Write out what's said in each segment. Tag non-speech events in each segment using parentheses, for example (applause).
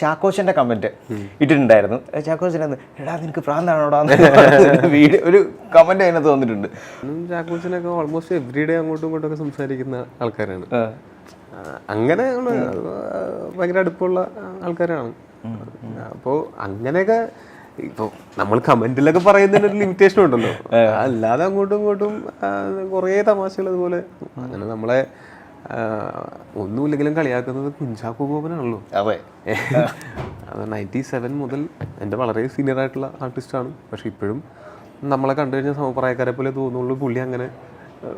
ചാക്കോച്ചന്റെ comment ഇട്ടിട്ടുണ്ടായിരുന്നു. ഏ, എടാ നിനക്ക് പ്രാന്താണോടാ? വീഡിയോ ഒരു കമന്റ് അതിനകത്ത് വന്നിട്ടുണ്ട്. ചാക്കോച്ചനൊക്കെ ഓൾമോസ്റ്റ് എവറി ഡേ അങ്ങോട്ടും ഇങ്ങോട്ടും ഒക്കെ സംസാരിക്കുന്ന ആൾക്കാരാണ്. അങ്ങനെ. ഭയങ്കര അടുപ്പമുള്ള ആൾക്കാരാണ്. അപ്പോൾ അങ്ങനെയൊക്കെ ഇപ്പോൾ നമ്മൾ കമന്റിലൊക്കെ പറയുന്നതിന് ഒരു ലിമിറ്റേഷൻ ഉണ്ടല്ലോ. അല്ലാതെ അങ്ങോട്ടും ഇങ്ങോട്ടും കുറേ തമാശകൾ അതുപോലെ. അങ്ങനെ നമ്മളെ ഒന്നുമില്ലെങ്കിലും കളിയാക്കുന്നത് കുഞ്ചാക്കോ ബോബനാണല്ലോ അതെ. നയന്റി സെവൻ മുതൽ എന്റെ വളരെ സീനിയർ ആയിട്ടുള്ള ആർട്ടിസ്റ്റാണ് പക്ഷെ ഇപ്പോഴും നമ്മളെ കണ്ടു കഴിഞ്ഞാൽ സമപ്രായക്കാരെ പോലെ തോന്നുള്ളൂ പുള്ളി അങ്ങനെ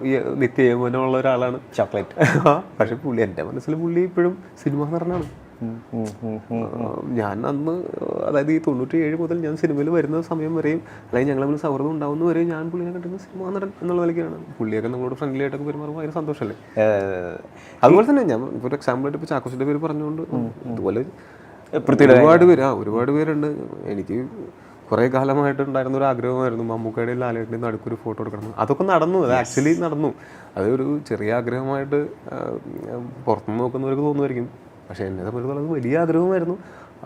ഈ നിത്യയൗവനമുള്ള ഒരാളാണ്. ചോക്ലേറ്റ് പക്ഷേ പക്ഷെ പുള്ളി എന്റെ മനസ്സിൽ പുള്ളി ഇപ്പോഴും സിനിമ നടനാണ്. ഞാൻ അന്ന് അതായത് ഈ തൊണ്ണൂറ്റി ഏഴ് മുതൽ ഞാൻ സിനിമയിൽ വരുന്ന സമയം വരെയും അല്ലെങ്കിൽ ഞങ്ങൾ തമ്മിൽ സൗഹൃദം ഉണ്ടാവുന്ന വരെയും ഞാൻ പുള്ളിനെ കണ്ടിരുന്ന സിനിമ നടൻ എന്നുള്ള നിലയ്ക്കാണ്. പുള്ളിയൊക്കെ നമ്മളോട് ഫ്രണ്ട്ലി ആയിട്ടൊക്കെ പെരുമാറുമ്പോൾ ഭയങ്കര സന്തോഷമല്ലേ? അതുപോലെ തന്നെ ഞാൻ ഇപ്പോൾ ഒരു എക്സാമ്പിൾ ആയിട്ട് ഇപ്പോൾ ചാക്കോസിന്റെ പേര് പറഞ്ഞുകൊണ്ട് ഇതുപോലെ ഒരുപാട് പേര് ആ ഒരുപാട് പേരുണ്ട്. എനിക്ക് കുറേ കാലമായിട്ട് ഉണ്ടായിരുന്ന ഒരു ആഗ്രഹമായിരുന്നു മമ്മൂക്കയുടെയും ലാലേട്ടിന്റെയും നടുക്കൊരു ഫോട്ടോ എടുക്കണം. അതൊക്കെ നടന്നു അത് ആക്ച്വലി നടന്നു. അതൊരു ചെറിയ ആഗ്രഹമായിട്ട് പുറത്തുനിന്ന് നോക്കുന്നവർക്ക് തോന്നുമായിരിക്കും. പക്ഷെ എന്നെ സംബന്ധിച്ചിടത്തോളം വലിയ ആഗ്രഹമായിരുന്നു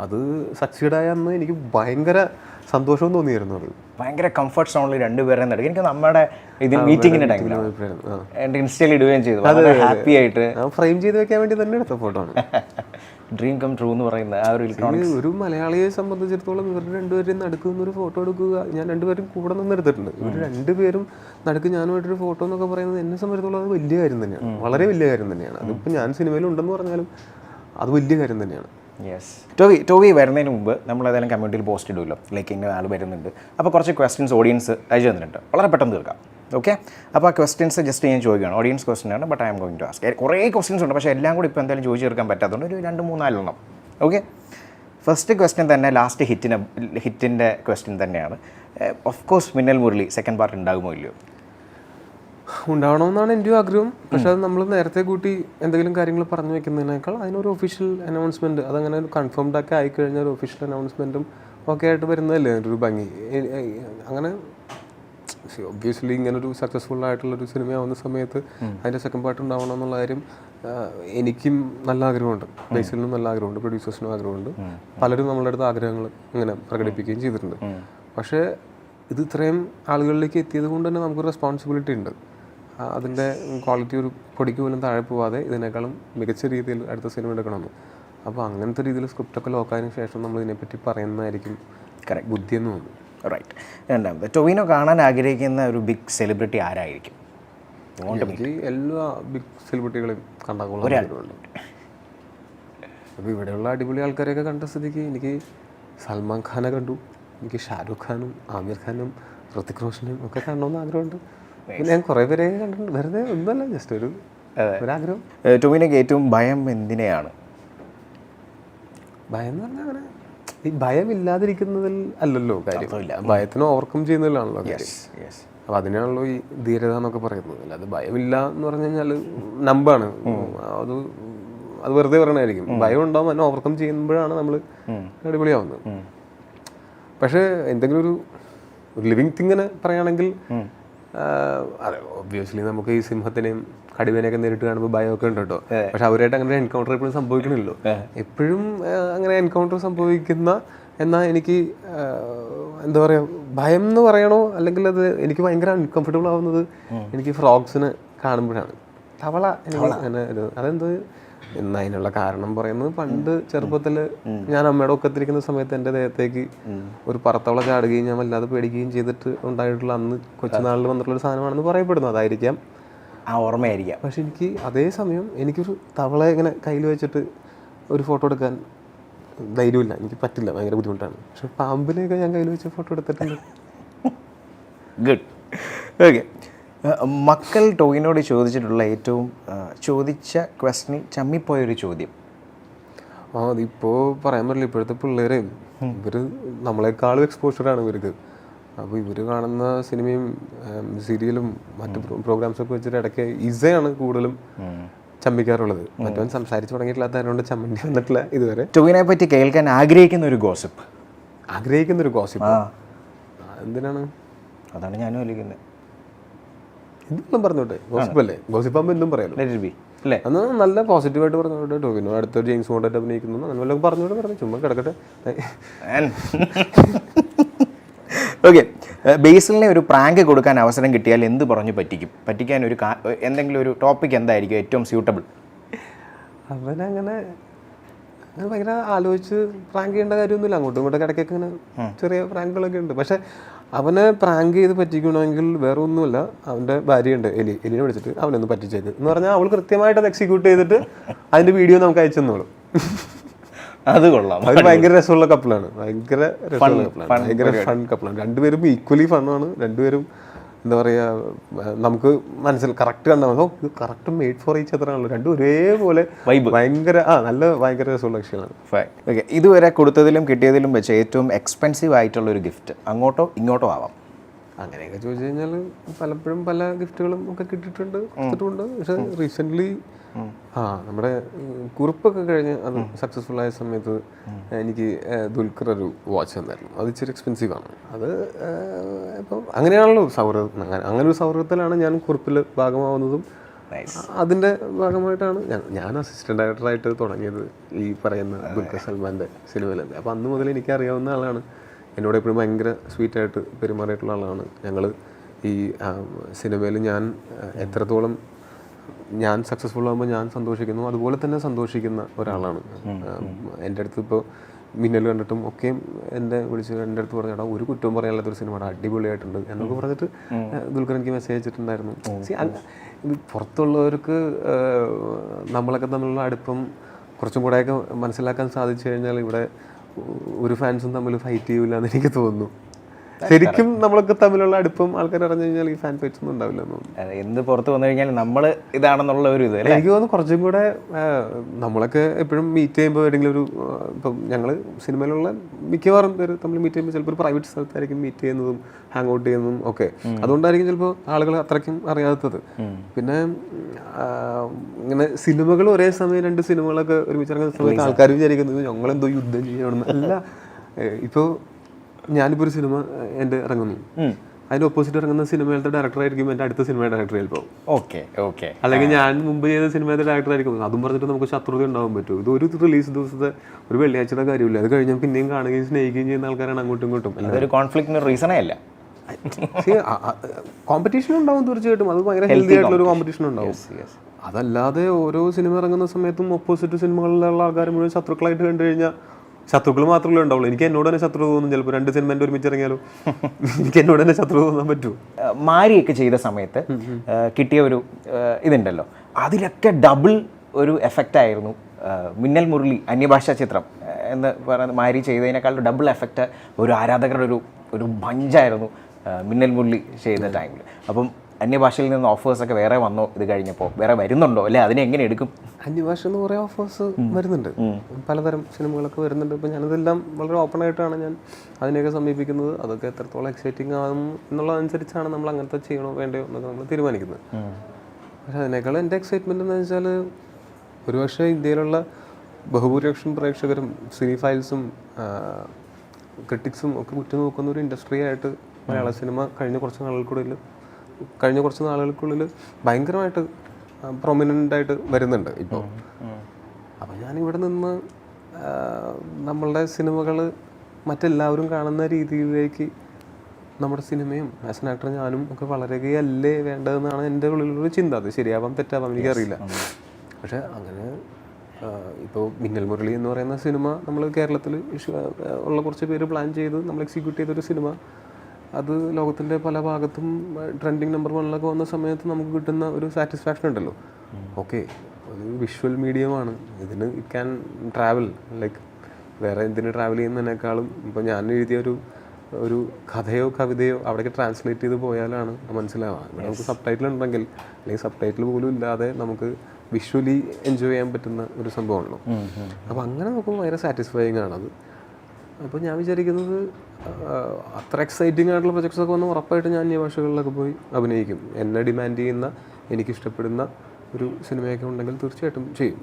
അത് സക്സീഡായ അന്ന് എനിക്ക് ഭയങ്കര സന്തോഷവും തോന്നിയായിരുന്നു അത്. ഭയങ്കര കംഫർട്ട് സോണിൽ രണ്ടുപേരെ നടക്കും എനിക്ക് നമ്മുടെ ഇത് മീറ്റിങ്ങിന്റെ ടൈമിലാണ്. ഇൻസ്റ്റയിൽ ഇടുകയും ചെയ്തു. വളരെ ഹാപ്പി ആയിട്ട്. ഫ്രെയിം ചെയ്ത് വെക്കാൻ വേണ്ടി തന്നെ എടുത്ത ഫോട്ടോ ആണ്. ഡ്രീം കം ട്രൂ എന്ന് പറയുന്ന ആ ഒരു ഇലക്ട്രോണിക് ഒരു മലയാളിയെ സംബന്ധിച്ചിടത്തോളം ഇവരുടെ രണ്ടുപേരും നടക്കുന്ന ഒരു ഫോട്ടോ എടുക്കുക. ഞാൻ രണ്ടുപേരും കൂടെ നിന്ന് എടുത്തിട്ടുണ്ട്. ഇവർ രണ്ടുപേരും നടക്ക് ഞാനുമായിട്ടൊരു ഫോട്ടോ എന്നൊക്കെ പറയുന്നത് എന്നെ സംബന്ധിച്ചിടത്തോളം അത് വലിയ കാര്യം തന്നെയാണ്. വളരെ വലിയ കാര്യം തന്നെയാണ്. അതിപ്പോൾ ഞാൻ സിനിമയിൽ ഉണ്ടെന്ന് പറഞ്ഞാലും അത് വലിയ കാര്യം തന്നെയാണ്. യെസ് ടോവി ടോവി വരുന്നതിന് മുമ്പ് നമ്മൾ ഏതായാലും കമ്മ്യൂണിറ്റിയിൽ പോസ്റ്റ് ഇടുമല്ലോ ലൈക്ക് ഇങ്ങനെ ആൾ വരുന്നുണ്ട്. അപ്പോൾ കുറച്ച് ക്വസ്റ്റ്യൻസ് ഓഡിയൻസ് അയച്ചു തന്നിട്ടുണ്ട്. വളരെ പെട്ടെന്ന് തീർക്കാം. ഓക്കെ അപ്പോൾ ആ ക്വസ്റ്റ്യൻസ് ജസ്റ്റ് ഞാൻ ചോദിക്കുകയാണ്. ഓഡിയൻസ് ക്വസ്റ്റ്യൻ ആണ് but I'm going to ask കുറേ ക്വസ്റ്റ്യൻസ് ഉണ്ട് പക്ഷേ എല്ലാം കൂടി ഇപ്പോൾ എന്തായാലും ചോദിച്ചു തീർക്കാൻ പറ്റാത്തതുകൊണ്ട് ഒരു രണ്ട് മൂന്നാലെണ്ണം. ഓക്കെ ഫസ്റ്റ് ക്വസ്റ്റ്യൻ തന്നെ ലാസ്റ്റ് ഹിറ്റിനെ ഹിറ്റിന്റെ ക്വസ്റ്റ്യൻ തന്നെയാണ്. Of course Minnal Murali second part ഉണ്ടാകുമോ ഇല്ലയോ? ഉണ്ടാവണമെന്നാണ് എന്റെ ആഗ്രഹം. പക്ഷെ അത് നമ്മൾ നേരത്തെ കൂട്ടി എന്തെങ്കിലും കാര്യങ്ങൾ പറഞ്ഞു വെക്കുന്നതിനേക്കാൾ അതിനൊരു ഒഫീഷ്യൽ അനൗൺസ്മെന്റ് അതങ്ങനെ കൺഫേംഡ് ഒക്കെ ആയിക്കഴിഞ്ഞാൽ ഒരു ഒഫീഷ്യൽ അനൗൺസ്മെന്റും ഒക്കെ ആയിട്ട് വരുന്നതല്ലേ അതിന്റെ ഒരു ഭംഗി. അങ്ങനെ ഒബ്വിയസ്ലി ഇങ്ങനെ ഒരു സക്സസ്ഫുൾ ആയിട്ടുള്ള ഒരു സിനിമയാവുന്ന സമയത്ത് അതിന്റെ സെക്കൻഡ് പാർട്ട് ഉണ്ടാവണം എന്നുള്ള കാര്യം എനിക്കും നല്ല ആഗ്രഹമുണ്ട്. ബേസിലിനും നല്ല ആഗ്രഹമുണ്ട്. പ്രൊഡ്യൂസേഴ്സിനും ആഗ്രഹമുണ്ട്. പലരും നമ്മളുടെ അടുത്ത് ആഗ്രഹങ്ങൾ ഇങ്ങനെ പ്രകടിപ്പിക്കുകയും ചെയ്തിട്ടുണ്ട്. പക്ഷേ ഇത് ഇത്രയും ആളുകളിലേക്ക് എത്തിയത് കൊണ്ട് തന്നെ നമുക്ക് റെസ്പോൺസിബിലിറ്റി ഉണ്ട്. അതിന്റെ ക്വാളിറ്റി ഒരു പൊടിക്ക് പോലും താഴെ പോവാതെ ഇതിനേക്കാളും മികച്ച രീതിയിൽ അടുത്ത സിനിമ എടുക്കണമെന്ന്. അപ്പോൾ അങ്ങനത്തെ രീതിയിൽ സ്ക്രിപ്റ്റൊക്കെ ലോക്കായതിനു ശേഷം നമ്മൾ ഇതിനെപ്പറ്റി പറയുന്നതായിരിക്കും കറക്റ്റ് ബുദ്ധി എന്ന് തോന്നുന്നു. റൈറ്റ് രണ്ടാമത് ടൊവിനോ കാണാൻ ആഗ്രഹിക്കുന്ന ഒരു ബിഗ് സെലിബ്രിറ്റി ആരായിരിക്കും? എനിക്ക് എല്ലാ ബിഗ് സെലിബ്രിറ്റികളെയും കണ്ടാക്കുള്ള അപ്പോൾ ഇവിടെയുള്ള അടിപൊളി ആൾക്കാരെയൊക്കെ കണ്ട സ്ഥിതിക്ക് എനിക്ക് സൽമാൻ ഖാനെ കണ്ടു. എനിക്ക് ഷാരൂഖ് ഖാനും ആമിർ ഖാനും ഋതിക് റോഷനും ഒക്കെ കാണണമെന്ന് ആഗ്രഹമുണ്ട്. ഞാൻ കുറേ പേരെ കണ്ടിട്ടുണ്ട് വെറുതെ ഒന്നുമല്ല ജസ്റ്റ് ഒരു ഒരാഗ്രഹം. ടോമിനൊക്കെ ഏറ്റവും ഭയം എന്തിനെയാണ്? ഭയം എന്ന് പറഞ്ഞാൽ അങ്ങനെ ഈ ഭയം ഇല്ലാതിരിക്കുന്നതിൽ അല്ലല്ലോ കാര്യം. ഭയത്തിനെ ഓവർകം ചെയ്യുന്നതിലാണല്ലോ അപ്പൊ അതിനാണല്ലോ ഈ ധീരത എന്നൊക്കെ പറയുന്നത്. അല്ലാതെ ഭയമില്ല എന്ന് പറഞ്ഞു കഴിഞ്ഞാൽ നമ്പാണ്. അത് അത് വെറുതെ പറയണായിരിക്കും ഭയം ഉണ്ടാവും അതിനെ ഓവർകം ചെയ്യുമ്പോഴാണ് നമ്മൾ അടിപൊളിയാവുന്നത്. പക്ഷേ എന്തെങ്കിലും ഒരു ലിവിങ് തിങ്ങിനെ പറയുകയാണെങ്കിൽ അതെ ഒബ്വിയസ്ലി നമുക്ക് ഈ സിംഹത്തിനെയും കടുവേനെയൊക്കെ നേരിട്ട് കാണുമ്പോൾ ഭയമൊക്കെ ഉണ്ട് കേട്ടോ പക്ഷെ അവരായിട്ട് അങ്ങനെ എൻകൗണ്ടർ എപ്പോഴും സംഭവിക്കണില്ലല്ലോ. എപ്പോഴും അങ്ങനെ എൻകൗണ്ടർ സംഭവിക്കുന്ന എന്നാൽ എനിക്ക് എന്താ പറയുക ഭയം എന്ന് പറയണോ? അല്ലെങ്കിൽ അത് എനിക്ക് ഭയങ്കര അൺകംഫർട്ടബിൾ ആവുന്നത് എനിക്ക് ഫ്രോഗ്സിനെ കാണുമ്പോഴാണ്. തവള എനിക്ക് അതെന്ത്? അതിനുള്ള കാരണം പറയുന്നത് പണ്ട് ചെറുപ്പത്തിൽ ഞാൻ അമ്മയുടെ ഒക്കത്തിരിക്കുന്ന സമയത്ത് എന്റെ ദേഹത്തേക്ക് ഒരു പറത്തവള ചാടുകയും ഞാൻ വല്ലാതെ പേടിക്കുകയും ചെയ്തിട്ട് ഉണ്ടായിട്ടുള്ള അന്ന് കൊച്ചുനാളിൽ വന്നിട്ടുള്ള ഒരു സാധനമാണെന്ന് പറയപ്പെടുന്നു. അതായിരിക്കാം. ആ ഓർമ്മയായിരിക്കാം. പക്ഷെ എനിക്ക് അതേ സമയം എനിക്കൊരു തവള ഇങ്ങനെ കയ്യിൽ വെച്ചിട്ട് ഒരു ഫോട്ടോ എടുക്കാൻ ധൈര്യമില്ല. എനിക്ക് പറ്റില്ല. ഭയങ്കര ബുദ്ധിമുട്ടാണ്. പക്ഷെ പാമ്പിനെയൊക്കെ ഞാൻ കയ്യിൽ വെച്ച് ഫോട്ടോ എടുത്തിട്ടുണ്ട്. (laughs) ഗുഡ് ഓക്കെ മക്കൾ ടോയിനോട് ചോദിച്ചിട്ടുള്ള ഏറ്റവും ചോദിച്ച ക്വസ്റ്റിന് ചമ്മിപ്പോയൊരു ചോദ്യം. ആ അതിപ്പോൾ പറയാൻ പറ്റില്ല. ഇപ്പോഴത്തെ പിള്ളേരെ ഇവർ നമ്മളെക്കാളും എക്സ്പോഷറാണ് ഇവർക്ക്. അപ്പോൾ ഇവർ കാണുന്ന സിനിമയും സീരിയലും മറ്റ് പ്രോഗ്രാംസൊക്കെ വെച്ചിട്ട് ഇടയ്ക്ക് ഇസയാണ് കൂടുതലും ചമ്മിക്കാറുള്ളത്. മറ്റവൻ സംസാരിച്ച് തുടങ്ങിയിട്ടില്ലാത്ത ആയതുകൊണ്ട് ചമ്മന്തി വന്നിട്ടില്ല ഇതുവരെ. ടോയിനെ പറ്റി കേൾക്കാൻ ആഗ്രഹിക്കുന്ന ഒരു ഗോസിപ്പ് ആഗ്രഹിക്കുന്ന ഒരു ഗോസിപ്പ് എന്തിനാണ്? അതാണ് ഞാനും ആലോചിക്കുന്നത്. എന്തെങ്കിലും പറഞ്ഞോട്ടെ. ഗോസിപ്പല്ലേ? ഗോസിപ്പാകുമ്പോൾ എന്തും പറയാലോ. അല്ലേ? അന്ന് നല്ല പോസിറ്റീവായിട്ട് പറഞ്ഞോട്ടെ ടോക്കിനോ അടുത്ത ജെയിംസ് ബോണ്ടായിട്ട് അഭിനയിക്കുന്നു അങ്ങനെ വല്ലതും പറഞ്ഞോട്ട് പറഞ്ഞു ചുമ്മാ കിടക്കട്ടെ. ഓക്കെ (laughs) ബേസിലിനെ ഒരു പ്രാങ്ക് കൊടുക്കാൻ അവസരം കിട്ടിയാൽ എന്ത് പറഞ്ഞു പറ്റിക്കും? പറ്റിക്കാൻ ഒരു എന്തെങ്കിലും ഒരു ടോപ്പിക് എന്തായിരിക്കും ഏറ്റവും സ്യൂട്ടബിൾ അവനങ്ങനെ അങ്ങനെ ഭയങ്കര ആലോചിച്ച് പ്രാങ്ക് ചെയ്യേണ്ട കാര്യമൊന്നുമില്ല. അങ്ങോട്ടും ഇങ്ങോട്ടും ഇടയ്ക്കൊക്കെ ഇങ്ങനെ ചെറിയ പ്രാങ്കുകളൊക്കെ ഉണ്ട്. പക്ഷെ അവനെ പ്രാങ്ക് ചെയ്ത് പറ്റിക്കണമെങ്കിൽ വേറെ ഒന്നുമില്ല. അവന്റെ ഭാര്യയുണ്ട് എലി. എലിനെ വിളിച്ചിട്ട് അവനൊന്ന് പറ്റിച്ചത് എന്ന് പറഞ്ഞാൽ അവൾ കൃത്യമായിട്ട് അത് എക്സിക്യൂട്ട് ചെയ്തിട്ട് അതിന്റെ വീഡിയോ നമുക്ക് അയച്ചു തന്നോളൂ. അത് കൊള്ളാം. അവർ ഭയങ്കര രസമുള്ള കപ്പിളാണ് ഭയങ്കര രസമുള്ള കപ്പിളാണ് ഭയങ്കര ഫൺ കപ്പിളാണ് രണ്ടുപേരും ഈക്വലി ഫണ്ണാണ് രണ്ടുപേരും എന്താ പറയുക നമുക്ക് മനസ്സിൽ കറക്റ്റ് കണ്ടാൽ മതി. ഓ ഇത് കറക്റ്റ് മെയ്ഡ് ഫോർ ഈച്ച് ചിത്രമാണല്ലോ രണ്ടും ഒരേപോലെ. ഭയങ്കര ആ നല്ല ഭയങ്കര രസമുള്ള കക്ഷികളാണ്. ഓക്കെ ഇതുവരെ കൊടുത്തതിലും കിട്ടിയതിലും വെച്ച് ഏറ്റവും എക്സ്പെൻസീവ് ആയിട്ടുള്ള ഒരു ഗിഫ്റ്റ് അങ്ങോട്ടോ ഇങ്ങോട്ടോ ആവാം. അങ്ങനെയൊക്കെ ചോദിച്ചു കഴിഞ്ഞാൽ പലപ്പോഴും പല ഗിഫ്റ്റുകളും ഒക്കെ കിട്ടിയിട്ടുണ്ട് കൊടുത്തിട്ടുണ്ട്. പക്ഷെ റീസെന്റ്ലി ആ നമ്മുടെ കുറിപ്പൊക്കെ കഴിഞ്ഞ് അത് സക്സസ്ഫുൾ ആയ സമയത്ത് എനിക്ക് ദുൽഖർ ഒരു വാച്ച് തന്നായിരുന്നു. അത് ഇച്ചിരി എക്സ്പെൻസീവ് ആണ്. അത് ഇപ്പം അങ്ങനെയാണല്ലോ സൗഹൃദം അങ്ങനെ ഒരു സൗഹൃദത്തിലാണ് ഞാൻ കുറിപ്പിൽ ഭാഗമാവുന്നതും. അതിന്റെ അതിന്റെ ഭാഗമായിട്ടാണ് ഞാൻ ഞാൻ അസിസ്റ്റന്റ് ഡയറക്ടറായിട്ട് തുടങ്ങിയത് ഈ പറയുന്ന ദുൽഖർ സൽമാന്റെ സിനിമയിൽ അപ്പം അന്ന് മുതൽ എനിക്ക് അറിയാവുന്ന ആളാണ്. എന്നോട് എപ്പോഴും ഭയങ്കര സ്വീറ്റായിട്ട് പെരുമാറിയിട്ടുള്ള ആളാണ്. ഞങ്ങൾ ഈ സിനിമയിൽ ഞാൻ എത്രത്തോളം ഞാൻ സക്സസ്ഫുൾ ആകുമ്പോൾ ഞാൻ സന്തോഷിക്കുന്നു. അതുപോലെ തന്നെ സന്തോഷിക്കുന്ന ഒരാളാണ്. എന്റെ അടുത്ത് ഇപ്പോൾ മിന്നൽ കണ്ടിട്ടും ഒക്കെ എന്റെ വിളിച്ച് എന്റെ അടുത്ത് പറഞ്ഞാൽ ഒരു കുറ്റവും ഒരു സിനിമ അടിപൊളിയായിട്ടുണ്ട്. എന്നൊക്കെ പറഞ്ഞിട്ട് ദുൽഖർ എനിക്ക് മെസ്സേജ് അയച്ചിട്ടുണ്ടായിരുന്നു. ഇത് പുറത്തുള്ളവർക്ക് നമ്മളൊക്കെ തമ്മിലുള്ള അടുപ്പം കുറച്ചും കൂടെയൊക്കെ മനസ്സിലാക്കാൻ സാധിച്ചു കഴിഞ്ഞാൽ ഇവിടെ ഒരു ഫാൻസും തമ്മിൽ ഫൈറ്റ് ചെയ്യൂല എന്ന് എനിക്ക് തോന്നുന്നു. ശരിക്കും നമ്മളൊക്കെ തമ്മിലുള്ള അടുപ്പം ആൾക്കാർ അറിഞ്ഞു കഴിഞ്ഞാൽ ഈ ഫാൻ പേജ് ഒന്നും ഉണ്ടാവില്ല എന്ത് പുറത്ത് വന്നു കഴിഞ്ഞാൽ നമ്മൾ ഇതാണെന്നുള്ള ഒരു ഇത് എനിക്ക് തോന്നുന്നു കുറച്ചും കൂടെ നമ്മളൊക്കെ എപ്പോഴും മീറ്റ് ചെയ്യുമ്പോൾ ഏതെങ്കിലും ഒരു ഇപ്പം ഞങ്ങൾ സിനിമയിലുള്ള മിക്കവാറും പേര് തമ്മിൽ മീറ്റ് ചെയ്യുമ്പോൾ ചിലപ്പോൾ ഒരു പ്രൈവറ്റ് സ്ഥലത്തായിരിക്കും മീറ്റ് ചെയ്യുന്നതും ഹാങ് ഔട്ട് ചെയ്യുന്നതും ഒക്കെ. അതുകൊണ്ടായിരിക്കും ചിലപ്പോൾ ആളുകൾ അത്രയ്ക്കും അറിയാത്തത്. പിന്നെ ഇങ്ങനെ സിനിമകൾ ഒരേ സമയം രണ്ട് സിനിമകളൊക്കെ ഒരുമിച്ച് ഇറങ്ങുന്ന സമയത്ത് ആൾക്കാർ വിചാരിക്കുന്നത് ഞങ്ങളെന്തോ യുദ്ധം ചെയ്യണമെന്ന്. അല്ല ഇപ്പോൾ ഞാനിപ്പോൾ ഒരു സിനിമ എന്റെ ഇറങ്ങുന്നു. അതിന്റെ ഓപ്പോസിറ്റ് ഇറങ്ങുന്ന സിനിമയിലത്തെ ഡയറക്ടർ ആയിരിക്കും എന്റെ അടുത്ത സിനിമയുടെ ഡയറക്ടർ ചിലപ്പോൾ ഓക്കെ ഓക്കെ. അല്ലെങ്കിൽ ഞാൻ മുമ്പ് ചെയ്ത സിനിമയുടെ ഡയറക്ടർ ആയിരിക്കും. അതും പറഞ്ഞിട്ട് നമുക്ക് ശത്രുത ഉണ്ടാവാൻ പറ്റും. ഇത് ഒരു റിലീസ് ദിവസത്തെ ഒരു വെള്ളിയാഴ്ചയുടെ കാര്യമില്ല. അത് കഴിഞ്ഞാൽ പിന്നെയും കാണുകയും സ്നേഹിക്കുകയും ചെയ്യുന്ന ആൾക്കാരാണ് അങ്ങോട്ടും ഇങ്ങോട്ടും. അതൊരു കോൺഫ്ലിക്റ്റിന് റീസണേ അല്ല. കോമ്പറ്റീഷൻ ഉണ്ടാവും തീർച്ചയായിട്ടും. അത് ഭയങ്കര ഹെൽത്തി ആയിട്ടുള്ള ഒരു കോമ്പറ്റീഷൻ ഉണ്ടാവും. അതല്ലാതെ ഓരോ സിനിമ ഇറങ്ങുന്ന സമയത്തും ഓപ്പോസിറ്റ് സിനിമകളിലുള്ള ആൾക്കാർ മുഴുവൻ ശത്രുക്കളായിട്ട് കണ്ടു കഴിഞ്ഞാൽ ശത്രുക്കൾ മാത്രമല്ലേ ഉണ്ടാവുള്ളൂ. എനിക്ക് എന്നോട് തന്നെ ശത്രു തോന്നും. ചിലപ്പോൾ രണ്ട് സിനിമ എന്റെ ഒരുമിച്ച് ഇറങ്ങിയാലോ. എനിക്ക് എന്നോട് തന്നെ ശത്രു തോന്നാൻ പറ്റൂ. മാരിയൊക്കെ ചെയ്ത സമയത്ത് കിട്ടിയ ഒരു ഇതുണ്ടല്ലോ. അതിലൊക്കെ ഡബിൾ ഒരു എഫക്റ്റ് ആയിരുന്നു മിന്നൽ മുരളി അന്യഭാഷാ ചിത്രം എന്ന് പറയുന്നത് മാരി ചെയ്തതിനേക്കാൾ ഡബിൾ എഫക്റ്റ് ഒരു ആരാധകരുടെ ഒരു ഒരു ബഞ്ചായിരുന്നു മിന്നൽ മുരളി ചെയ്ത ടൈമിൽ അപ്പം അന്യഭാഷയിൽ നിന്ന് ഓഫേഴ്സൊക്കെ വേറെ വന്നോ? ഇത് കഴിഞ്ഞപ്പോൾ വേറെ വരുന്നുണ്ടോ? അല്ലെ? അതിനെ എങ്ങനെ എടുക്കും? അന്യഭാഷ എന്ന് കുറേ ഓഫേഴ്സ് വരുന്നുണ്ട്. പലതരം സിനിമകളൊക്കെ വരുന്നുണ്ട്. ഇപ്പം ഞാനതെല്ലാം വളരെ ഓപ്പൺ ആയിട്ടാണ് ഞാൻ അതിനെയൊക്കെ സമീപിക്കുന്നത്. അതൊക്കെ എത്രത്തോളം എക്സൈറ്റിംഗ് ആകും എന്നുള്ളതനുസരിച്ചാണ് നമ്മൾ അങ്ങനത്തെ ചെയ്യണോ വേണ്ടയോ എന്നൊക്കെ നമ്മൾ തീരുമാനിക്കുന്നത്. പക്ഷെ അതിനേക്കാൾ എന്റെ എക്സൈറ്റ്മെന്റ് എന്ന് വെച്ചാൽ ഒരുപക്ഷെ ഇന്ത്യയിലുള്ള ബഹുഭൂരിപക്ഷം പ്രേക്ഷകരും സിനി ഫൈൽസും ക്രിട്ടിക്സും ഒക്കെ ഉറ്റുനോക്കുന്ന ഒരു ഇൻഡസ്ട്രി ആയിട്ട് മലയാള സിനിമ കഴിഞ്ഞ കുറച്ച് നാളുകൾക്കുള്ളിൽ കഴിഞ്ഞ കുറച്ച് നാളുകൾക്കുള്ളിൽ ഭയങ്കരമായിട്ട് പ്രൊമിനന്റ് ആയിട്ട് വരുന്നുണ്ട് ഇപ്പോൾ അപ്പോൾ ഞാൻ ഇവിടെ നിന്ന് നമ്മളുടെ സിനിമകൾ മറ്റെല്ലാവരും കാണുന്ന രീതിയിലേക്ക് നമ്മുടെ സിനിമയും ആസ് ആൻ ആക്ടർ ഞാനും ഒക്കെ വളരുകയല്ലേ വേണ്ടതെന്നാണ് എന്റെ ഉള്ളിലൊരു ചിന്ത. അത് ശരിയാവാം തെറ്റാവാം എനിക്കറിയില്ല പക്ഷേ അങ്ങനെ ഇപ്പോൾ മിന്നൽ മുരളി എന്ന് പറയുന്ന സിനിമ നമ്മൾ കേരളത്തിൽ ഉള്ള കുറച്ച് പേര് പ്ലാൻ ചെയ്ത് നമ്മൾ എക്സിക്യൂട്ട് ചെയ്തൊരു സിനിമ അത് ലോകത്തിന്റെ പല ഭാഗത്തും ട്രെൻഡിങ് നമ്പർ വണ്ണിലൊക്കെ വന്ന സമയത്ത് നമുക്ക് കിട്ടുന്ന ഒരു സാറ്റിസ്ഫാക്ഷൻ ഉണ്ടല്ലോ. ഓക്കെ ഒരു വിഷ്വൽ മീഡിയമാണ് ഇതിന് ഇറ്റ് ക്യാൻ ട്രാവൽ ലൈക്ക് വേറെ എന്തിന് ട്രാവൽ ചെയ്യുന്നതിനേക്കാളും ഇപ്പോൾ ഞാൻ എഴുതിയ ഒരു ഒരു കഥയോ കവിതയോ അവിടേക്ക് ട്രാൻസ്ലേറ്റ് ചെയ്ത് പോയാലാണ് മനസ്സിലാവുക. ഇവിടെ നമുക്ക് സബ് ടൈറ്റിൽ ഉണ്ടെങ്കിൽ അല്ലെങ്കിൽ സബ് ടൈറ്റിൽ പോലും ഇല്ലാതെ നമുക്ക് വിഷ്വലി എൻജോയ് ചെയ്യാൻ പറ്റുന്ന ഒരു സംഭവമാണല്ലോ അപ്പോൾ അങ്ങനെ നോക്കുമ്പോൾ ഭയങ്കര സാറ്റിസ്ഫൈയിങ് ആണത് അപ്പോൾ ഞാൻ വിചാരിക്കുന്നത് അത്ര എക്സൈറ്റിംഗ് ആയിട്ടുള്ള പ്രൊജക്ട്സ് ഒക്കെ വന്ന് ഉറപ്പായിട്ട് ഞാൻ ഈ ഭാഷകളിലൊക്കെ പോയി അഭിനയിക്കും. എന്നെ ഡിമാൻഡ് ചെയ്യുന്ന എനിക്കിഷ്ടപ്പെടുന്ന ഒരു സിനിമയൊക്കെ ഉണ്ടെങ്കിൽ തീർച്ചയായിട്ടും ചെയ്യും.